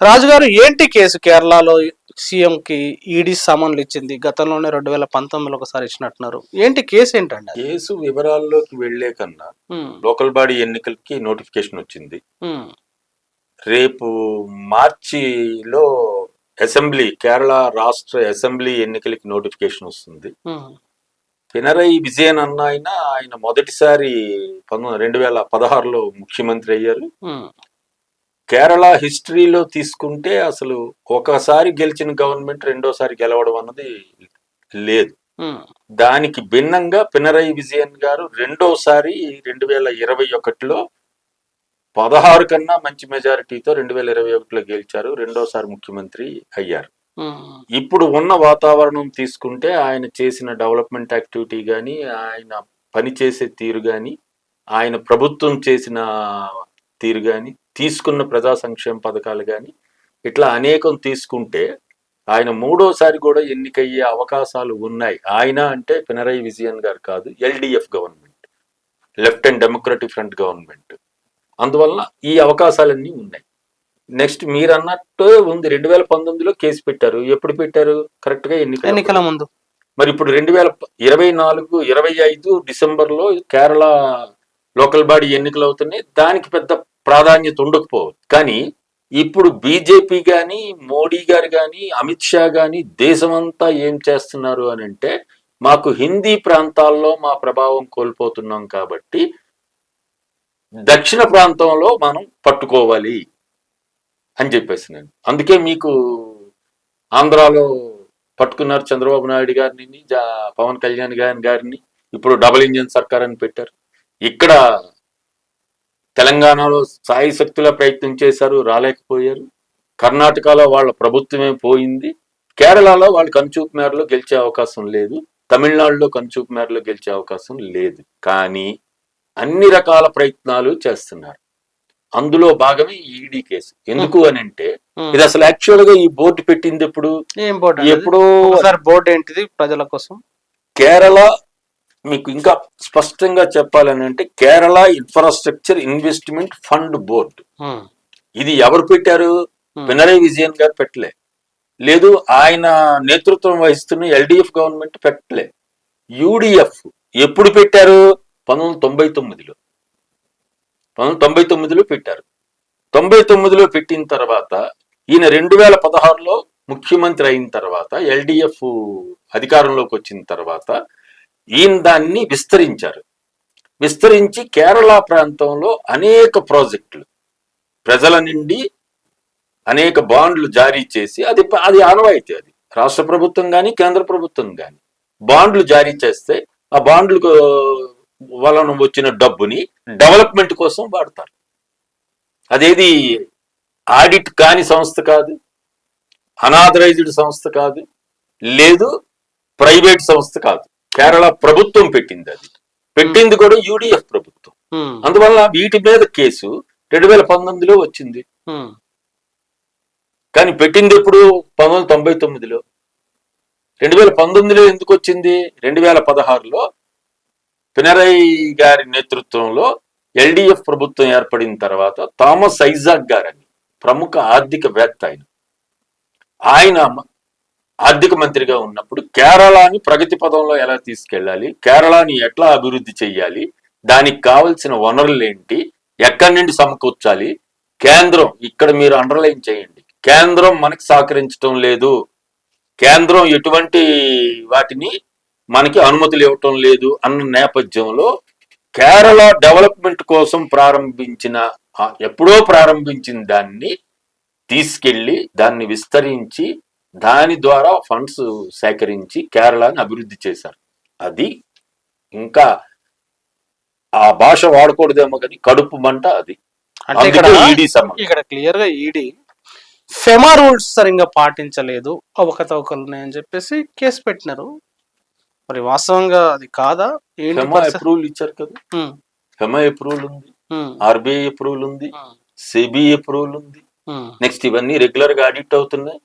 రాజుగారు ఏంటి కేసు? కేరళలో సీఎం కి ఈడీ సమన్లు ఇచ్చింది. గతంలోనే రెండు వేల పంతొమ్మిదిలో ఒకసారి ఇచ్చినట్టున్నారు. ఏంటి కేసు ఏంటండి? కేసు వివరాల్లోకి వెళ్ళే కన్నా లోకల్ బాడీ ఎన్నికలకి నోటిఫికేషన్ వచ్చింది. రేపు మార్చిలో అసెంబ్లీ కేరళ రాష్ట్ర అసెంబ్లీ ఎన్నికలకి నోటిఫికేషన్ వస్తుంది. పినరయి విజయన్ అన్న ఆయన ఆయన మొదటిసారి పంతొమ్మిది రెండు వేల పదహారులో ముఖ్యమంత్రి అయ్యారు. కేరళ హిస్టరీలో తీసుకుంటే అసలు ఒకసారి గెలిచిన గవర్నమెంట్ రెండోసారి గెలవడం అన్నది లేదు. దానికి భిన్నంగా పినరయి విజయన్ గారు రెండోసారి రెండు వేల ఇరవై ఒకటిలో పదహారు కన్నా మంచి మెజారిటీతో రెండు వేల ఇరవై ఒకటిలో గెలిచారు. రెండోసారి ముఖ్యమంత్రి అయ్యారు. ఇప్పుడు ఉన్న వాతావరణం తీసుకుంటే ఆయన చేసిన డెవలప్మెంట్ యాక్టివిటీ కానీ ఆయన పనిచేసే తీరు కానీ ఆయన ప్రభుత్వం చేసిన తీరు కానీ తీసుకున్న ప్రజా సంక్షేమ పథకాలు కానీ ఇట్లా అనేకం తీసుకుంటే ఆయన మూడోసారి కూడా ఎన్నికయ్యే అవకాశాలు ఉన్నాయి. ఆయన అంటే పినరయి విజయన్ గారు కాదు LDF government left and democratic front government. అందువలన ఈ అవకాశాలన్నీ ఉన్నాయి. నెక్స్ట్ మీరు అన్నట్టు ఉంది రెండు వేల పంతొమ్మిదిలో కేసు పెట్టారు. ఎప్పుడు పెట్టారు? కరెక్ట్గా ఎన్నికల ఎన్నికల ముందు. మరి ఇప్పుడు రెండు వేల ఇరవై నాలుగు ఇరవై ఐదు డిసెంబర్లో కేరళ లోకల్ బాడీ ఎన్నికలు అవుతున్నాయి. దానికి పెద్ద ప్రాధాన్యత ఉండకపోవచ్చు. కానీ ఇప్పుడు బీజేపీ గాని మోడీ గారు గాని అమిత్ షా గాని దేశమంతా ఏం చేస్తున్నారు అని అంటే మాకు హిందీ ప్రాంతాల్లో మా ప్రభావం కోల్పోతున్నాం కాబట్టి దక్షిణ ప్రాంతంలో మనం పట్టుకోవాలి అని చెప్పేసి నేను. అందుకే మీకు ఆంధ్రాలో పట్టుకున్నారు చంద్రబాబు నాయుడు గారిని జా- పవన్ కళ్యాణ్ గారి గారిని. ఇప్పుడు డబుల్ ఇంజిన్ సర్కార్ అని పెట్టారు. ఇక్కడ తెలంగాణలో సాయి శక్తుల ప్రయత్నం చేశారు రాలేకపోయారు. కర్ణాటకలో వాళ్ళ ప్రభుత్వమే పోయింది. కేరళలో వాళ్ళు కంచూపు మేరలో గెలిచే అవకాశం లేదు. తమిళనాడులో కంచూపు మేరలో గెలిచే అవకాశం లేదు. కానీ అన్ని రకాల ప్రయత్నాలు చేస్తున్నారు. అందులో భాగమే ఈడీ కేసు. ఎందుకు అని అంటే. ఇది అసలు యాక్చువల్గా ఈ బోర్డు పెట్టింది ఎప్పుడు? ఎప్పుడో బోర్డు ఏంటిది ప్రజల కోసం? కేరళ మీకు ఇంకా స్పష్టంగా చెప్పాలని అంటే Kerala infrastructure investment fund board. ఇది ఎవరు పెట్టారు? ఉమ్, పినరయి విజయన్ గారు పెట్టలే. లేదు ఆయన నేతృత్వం వహిస్తున్న ఎల్డిఎఫ్ గవర్నమెంట్ పెట్టలే. యూడిఎఫ్ ఎప్పుడు పెట్టారు? పంతొమ్మిది వందల తొంభై తొమ్మిదిలో. పంతొమ్మిది తొంభై తొమ్మిదిలో పెట్టారు. తొంభై తొమ్మిదిలో పెట్టిన తర్వాత ఈయన రెండు వేల పదహారులో ముఖ్యమంత్రి అయిన తర్వాత ఎల్డిఎఫ్ అధికారంలోకి వచ్చిన తర్వాత ఈయన దాన్ని విస్తరించారు. విస్తరించి కేరళ ప్రాంతంలో అనేక ప్రాజెక్టులు ప్రజల నుండి అనేక బాండ్లు జారీ చేసి అది అది ఆనవాయితీ అది. రాష్ట్ర ప్రభుత్వం కానీ కేంద్ర ప్రభుత్వం కానీ బాండ్లు జారీ చేస్తే ఆ బాండ్లకు వలన వచ్చిన డబ్బుని డెవలప్మెంట్ కోసం వాడతారు. అదేది ఆడిట్ కాని సంస్థ కాదు అనాథరైజ్డ్ సంస్థ కాదు లేదు ప్రైవేట్ సంస్థ కాదు. కేరళ ప్రభుత్వం పెట్టింది అది. పెట్టింది కూడా యూడిఎఫ్ ప్రభుత్వం. అందువల్ల వీటి మీద కేసు రెండు వేల పంతొమ్మిదిలో వచ్చింది. కానీ పెట్టింది ఎప్పుడు? పంతొమ్మిది వందల తొంభై తొమ్మిదిలో. రెండు వేల పంతొమ్మిదిలో ఎందుకు వచ్చింది? రెండు వేల పదహారులో పినరయి గారి నేతృత్వంలో ఎల్డిఎఫ్ ప్రభుత్వం ఏర్పడిన తర్వాత థామస్ ఐజాక్ గారని ప్రముఖ ఆర్థికవేత్త ఆయన. ఆయన ఆర్థిక మంత్రిగా ఉన్నప్పుడు కేరళని ప్రగతి పదంలో ఎలా తీసుకెళ్ళాలి? కేరళని ఎట్లా అభివృద్ధి చెయ్యాలి? దానికి కావలసిన వనరులు ఏంటి? ఎక్కడి నుండి సమకూర్చాలి? కేంద్రం ఇక్కడ మీరు అండర్లైన్ చేయండి. కేంద్రం మనకి సహకరించడం లేదు. కేంద్రం ఎటువంటి వాటిని మనకి అనుమతులు ఇవ్వటం లేదు అన్న నేపథ్యంలో కేరళ డెవలప్మెంట్ కోసం ప్రారంభించిన ఎప్పుడో ప్రారంభించిన దాన్ని తీసుకెళ్ళి దాన్ని విస్తరించి దాని ద్వారా ఫండ్స్ సేకరించి కేరళని అభివృద్ధి చేశారు. అది ఇంకా ఆ భాష వాడకూడదేమో కానీ కడుపు మంట అది. అంటే ఇక్కడ క్లియర్గా ఈడీ ఫెమా రూల్స్ సరిగ్గా పాటించలేదు. అవకతవకలు ఉన్నాయని చెప్పేసి కేసు పెట్టినారు. మరి వాస్తవంగా అది కాదా? పరిస్థితి? అప్రూవల్ ఇచ్చారు కదా. హెమా. అప్రూవల్ ఉంది. ఆర్బీఐ అప్రూవల్ ఉంది. ఉమ్, సెబీ అప్రూవల్ ఉంది. నెక్స్ట్ ఇవన్నీ రెగ్యులర్గా ఆడిట్ అవుతున్నాయి.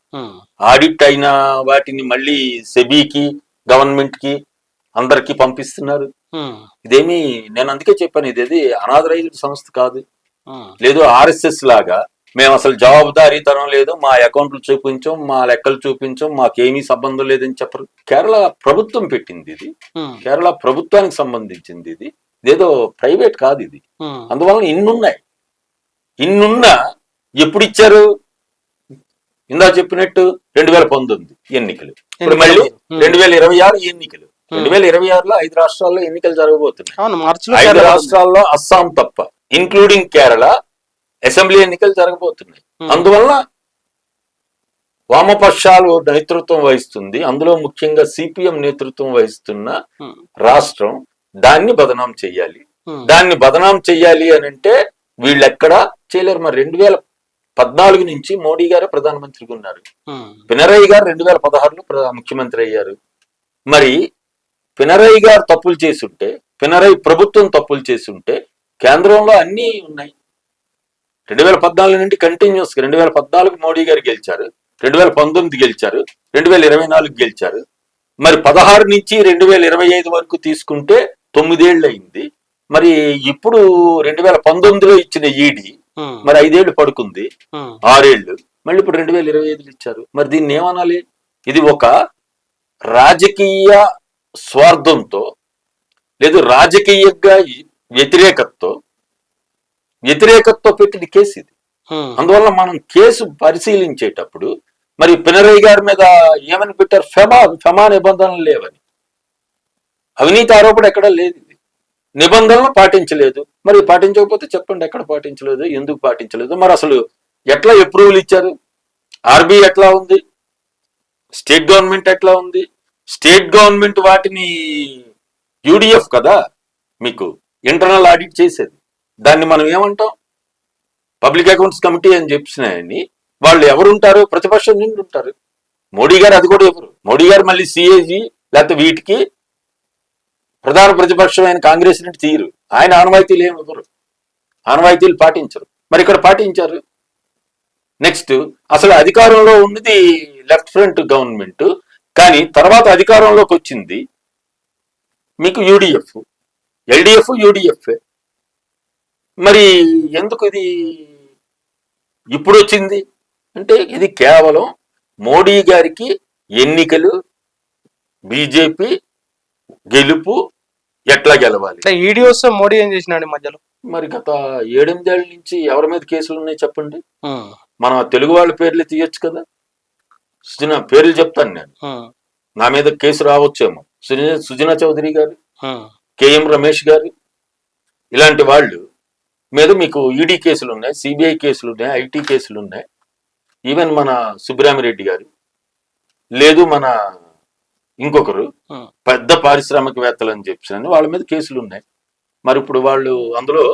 ఆడిట్ అయిన వాటిని మళ్ళీ సెబీకి గవర్నమెంట్కి అందరికి పంపిస్తున్నారు. ఇదేమి నేను అందుకే చెప్పాను ఇది అనాథరైజ్డ్ సంస్థ కాదు. లేదు ఆర్ఎస్ఎస్ లాగా మేము అసలు జవాబుదారీతనం లేదు మా అకౌంట్లు చూపించాం మా లెక్కలు చూపించాం మాకేమీ సంబంధం లేదని చెప్పరు. కేరళ ప్రభుత్వం పెట్టింది ఇది. కేరళ ప్రభుత్వానికి సంబంధించింది ఇది. ఇదేదో ప్రైవేట్ కాదు ఇది. అందువలన ఇన్నున్నాయి. ఇన్నున్నా ఎప్పుడు ఇచ్చారు ఇందా చెప్పినట్టు రెండు వేల పంతొమ్మిది ఎన్నికలు. ఇప్పుడు మళ్ళీ రెండు వేల ఇరవై ఆరు ఎన్నికలు. రెండు వేల ఇరవై ఆరులో ఐదు రాష్ట్రాల్లో ఎన్నికలు జరగబోతున్నాయి. అవును మార్చిలో ఐదు. రాష్ట్రాల్లో అస్సాం తప్ప ఇంక్లూడింగ్ కేరళ అసెంబ్లీ ఎన్నికలు జరగబోతున్నాయి. అందువల్ల వామపక్షాలు నేతృత్వం వహిస్తుంది. అందులో ముఖ్యంగా సిపిఎం నేతృత్వం వహిస్తున్న రాష్ట్రం దాన్ని బదనాం చెయ్యాలి. దాన్ని బదనాం చెయ్యాలి అని అంటే వీళ్ళు ఎక్కడా చేయలేరు. మరి రెండు వేల పద్నాలుగు నుంచి మోడీ గారే ప్రధానమంత్రిగా ఉన్నారు. పినరయ్య గారు రెండు వేల పదహారులో ముఖ్యమంత్రి అయ్యారు. మరి పినరయ్య గారు తప్పులు చేసుంటే పినరయ్య ప్రభుత్వం తప్పులు చేసుంటే కేంద్రంలో అన్నీ ఉన్నాయి. రెండు వేల పద్నాలుగు నుండి కంటిన్యూస్ రెండు వేల పద్నాలుగు మోడీ గారు గెలిచారు. రెండు వేల పంతొమ్మిది గెలిచారు. రెండు వేల ఇరవై నాలుగు గెలిచారు. మరి పదహారు నుంచి రెండు వేల ఇరవై ఐదు వరకు తీసుకుంటే తొమ్మిదేళ్ళు అయింది. మరి ఇప్పుడు రెండు వేల పంతొమ్మిదిలో ఇచ్చిన ఈడీ మరి ఐదేళ్ళు పడుకుంది. ఆరేళ్ళు. మళ్ళీ ఇప్పుడు రెండు వేల ఇరవై ఐదులు ఇచ్చారు. మరి దీన్ని ఏమనాలి? ఇది ఒక రాజకీయ స్వార్థంతో లేదు రాజకీయంగా వ్యతిరేకతతో వ్యతిరేకతతో పెట్టిన కేసు ఇది. అందువల్ల మనం కేసు పరిశీలించేటప్పుడు మరి పినరయ్య గారి మీద ఏమని పెట్టారు? ఫెమా ఫెమా నిబంధనలు లేవని. అవినీతి ఆరోపణ ఎక్కడ లేదు. నిబంధనలు పాటించలేదు. మరి పాటించకపోతే చెప్పండి ఎక్కడ పాటించలేదు ఎందుకు పాటించలేదు? మరి అసలు ఎట్లా అప్రూవల్ ఇచ్చారు? ఆర్బీ ఎట్లా ఉంది? స్టేట్ గవర్నమెంట్ ఎట్లా ఉంది? స్టేట్ గవర్నమెంట్ వాటిని యూడిఎఫ్ కదా మీకు ఇంటర్నల్ ఆడిట్ చేసేది. దాన్ని మనం ఏమంటాం? పబ్లిక్ అకౌంట్స్ కమిటీ అని చెప్పినాయని వాళ్ళు ఎవరుంటారు? ప్రతిపక్షం నిండు ఉంటారు. మోడీ గారు అది కూడా ఎవరు? మోడీ గారు మళ్ళీ సిఏజీ లేకపోతే వీటికి ప్రధాన ప్రతిపక్షమైన కాంగ్రెస్ నుండి తీరు ఆయన ఆనవాయితీలు ఏమి ఇవ్వరు. ఆనవాయితీలు పాటించరు. మరి ఇక్కడ పాటించారు? నెక్స్ట్ అసలు అధికారంలో ఉన్నది లెఫ్ట్ ఫ్రంట్ గవర్నమెంట్ కానీ తర్వాత అధికారంలోకి వచ్చింది మీకు యూడిఎఫ్. LDF UDF. మరి ఎందుకు ఇది ఇప్పుడు వచ్చింది? అంటే ఇది కేవలం మోడీ గారికి ఎన్నికలు బీజేపీ గెలుపు ఎట్లా గెలవాలి? ఈడీ వస్తే మోడీ ఏం చేసినాడు మధ్యలో? మరి గత ఏడెనిమిదేళ్ళ నుంచి ఎవరి మీద కేసులు ఉన్నాయి చెప్పండి? మన తెలుగు వాళ్ళ పేర్లు తీయొచ్చు కదా? సుజన పేర్లు చెప్తాను నేను. నా మీద కేసు రావచ్చేమో. సుజన సుజనా చౌదరి గారు కేఎం రమేష్ గారు ఇలాంటి వాళ్ళు మీద మీకు ఈడీ కేసులు ఉన్నాయి సిబిఐ కేసులు ఉన్నాయి ఐటీ కేసులు ఉన్నాయి. ఈవెన్ మన సుబ్బరామిరెడ్డి గారు. లేదు మన ఇంకొకరు పెద్ద పారిశ్రామికవేత్తలు అని చెప్పి వాళ్ళ మీద కేసులు ఉన్నాయి. మరి ఇప్పుడు వాళ్ళు అందులో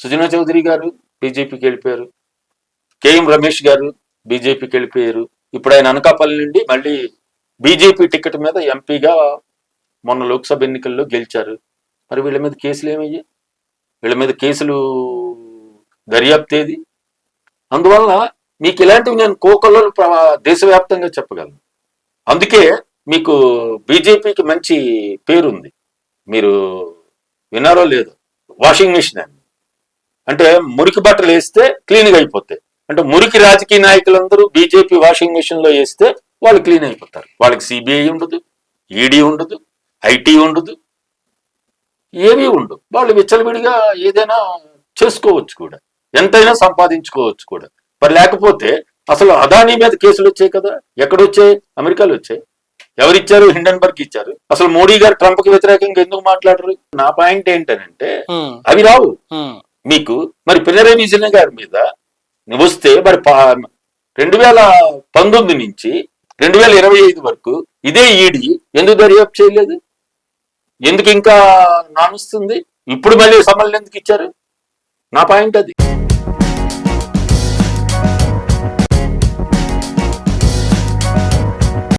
సుజనా చౌదరి గారు బీజేపీకి వెళ్ళిపోయారు. కేఎం రమేష్ గారు బీజేపీకి వెళ్ళిపోయారు. ఇప్పుడు ఆయన అనకాపల్లి నుండి మళ్ళీ బీజేపీ టికెట్ మీద ఎంపీగా మొన్న లోక్సభ ఎన్నికల్లో గెలిచారు. మరి వీళ్ళ మీద కేసులు ఏమయ్యాయి? వీళ్ళ మీద కేసులు దర్యాప్తు ఏది? అందువల్ల మీకు ఇలాంటివి నేను కోకల్లో దేశవ్యాప్తంగా చెప్పగలను. అందుకే మీకు బీజేపీకి మంచి పేరుంది. మీరు వినారో లేదు. వాషింగ్ మిషన్ అని. అంటే మురికి బట్టలు వేస్తే క్లీన్గా అయిపోతాయి అంటే మురికి రాజకీయ నాయకులందరూ బీజేపీ వాషింగ్ మిషన్లో వేస్తే వాళ్ళు క్లీన్ అయిపోతారు. వాళ్ళకి సిబిఐ ఉండదు ఈడీ ఉండదు ఐటీ ఉండదు ఏమీ ఉండదు వాళ్ళు విచ్చలవిడిగా ఏదైనా చేసుకోవచ్చు కూడా. ఎంతైనా సంపాదించుకోవచ్చు కూడా. మరి లేకపోతే అసలు అదానీ మీద కేసులు వచ్చాయి కదా. ఎక్కడొచ్చాయి? అమెరికాలో వచ్చాయి. ఎవరిచ్చారు? హిండన్బర్గ్ ఇచ్చారు. అసలు మోడీ గారు ట్రంప్కి వ్యతిరేకంగా ఎందుకు మాట్లాడరు? నా పాయింట్ ఏంటనంటే ఉమ్, అవి రావు. మీకు మరి పినరై విజయన్ గారి మీద వస్తే మరి రెండు వేల పంతొమ్మిది నుంచి రెండు వేల ఇరవై ఐదు వరకు ఇదే ఈడీ ఎందుకు దర్యాప్తు చేయలేదు? ఎందుకు ఇంకా నానుస్తుంది? ఇప్పుడు మళ్ళీ సమన్లు ఎందుకు ఇచ్చారు? నా పాయింట్ అది.